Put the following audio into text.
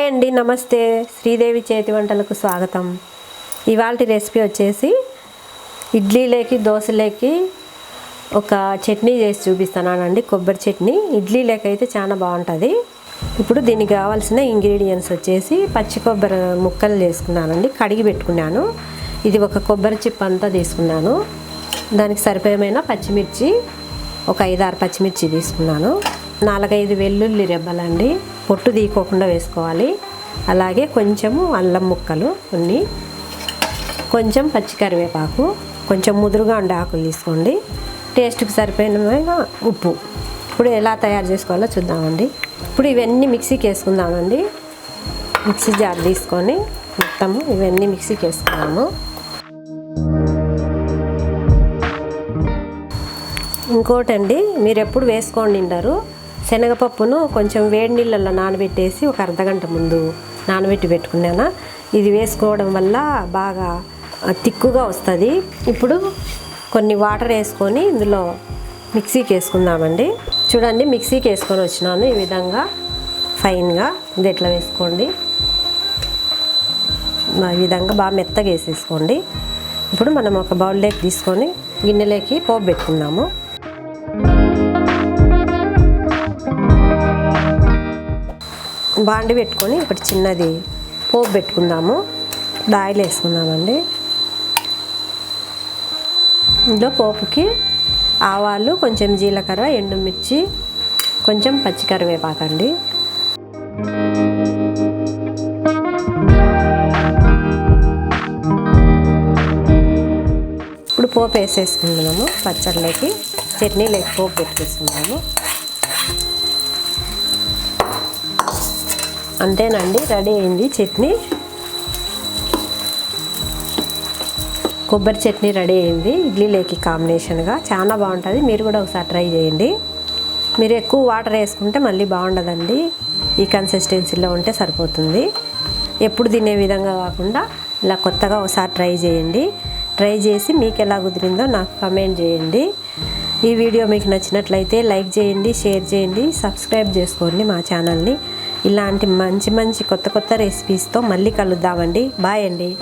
Hi అండి నమస్తే. శ్రీదేవి చేతి వంటలకు స్వాగతం. ఇవాళ రెసిపీ వచ్చేసి ఇడ్లీలోకి దోశలోకి ఒక చట్నీ చేసి చూపిస్తున్నానండి కొబ్బరి చట్నీ. ఇడ్లీలోకి అయితే చాలా బాగుంటుంది. ఇప్పుడు దీనికి కావాల్సిన ఇంగ్రీడియంట్స్ వచ్చేసి పచ్చి కొబ్బరి ముక్కలు చేసుకున్నానండి కడిగి పెట్టుకున్నాను. ఇది ఒక కొబ్బరి చిప్ అంతా తీసుకున్నాను. దానికి సరిపోయమైన పచ్చిమిర్చి ఒక ఐదారు పచ్చిమిర్చి తీసుకున్నాను. నాలుగైదు వెల్లుల్లి రెబ్బలండి. పొట్టు తీయకోకుండా వేసుకోవాలి. అలాగే కొంచెము అల్లం ముక్కలు కొన్ని. కొంచెం పచ్చి కరివేపాకు కొంచెం ముదురుగా ఉండే ఆకులు తీసుకోండి. టేస్ట్కి సరిపోయిన ఉప్పు. ఇప్పుడు ఎలా తయారు చేసుకోవాలో చూద్దామండి. ఇప్పుడు ఇవన్నీ మిక్సీకి వేసుకుందామండి. మిక్సీ జార్ తీసుకొని మొత్తము ఇవన్నీ మిక్సీకి వేసుకున్నాము. ఇంకోటండి మీరు ఎప్పుడు వేసుకోండి ఉండరు శనగపప్పును కొంచెం వేడి నీళ్ళల్లో నానబెట్టేసి ఒక అర్ధగంట ముందు నానబెట్టి పెట్టుకున్నాను. ఇది వేసుకోవడం వల్ల బాగా తిక్కుగా వస్తుంది. ఇప్పుడు కొన్ని వాటర్ వేసుకొని ఇందులో మిక్సీకి వేసుకుందామండి. చూడండి మిక్సీకి వేసుకొని వచ్చినాను. ఈ విధంగా ఫైన్గా ఇది ఎట్లా వేసుకోండి? ఈ విధంగా బాగా మెత్తగా వేసేసుకోండి. ఇప్పుడు మనం ఒక బౌల్లోకి తీసుకొని గిన్నెలోకి పోపు పెట్టుకుందాము. బాండి పెట్టుకొని ఒకటి చిన్నది పోపు పెట్టుకుందాము. ఆయిల్ వేసుకుందామండి. ఇందులో పోపుకి ఆవాలు కొంచెం జీలకర్ర ఎండుమిర్చి కొంచెం పచ్చికరివేపాకండి ఇప్పుడు పోపు వేసేసుకుందున్నాము పచ్చళ్ళకి. చట్నీ చట్నీలోకి పోపు పెట్టేసుకున్నాము అంతేనండి రెడీ అయింది చట్నీ. కొబ్బరి చట్నీ రెడీ అయింది ఇడ్లీలోకి కాంబినేషన్గా. చాలా బాగుంటుంది మీరు కూడా ఒకసారి ట్రై చేయండి. మీరు ఎక్కువ వాటర్ వేసుకుంటే మళ్ళీ బాగుండదండి ఈ కన్సిస్టెన్సీలో ఉంటే సరిపోతుంది. ఎప్పుడు తినే విధంగా కాకుండా ఇలా కొత్తగా ఒకసారి ట్రై చేయండి. ట్రై చేసి మీకు ఎలా కుదిరిందో నాకు కమెంట్ చేయండి. ఈ వీడియో మీకు నచ్చినట్లయితే లైక్ చేయండి షేర్ చేయండి సబ్స్క్రైబ్ చేసుకోండి మా ఛానల్ని. ఇలాంటి మంచి మంచి కొత్త కొత్త రెసిపీస్తో మళ్ళీ కలుద్దామండి. బాయ్ అండి.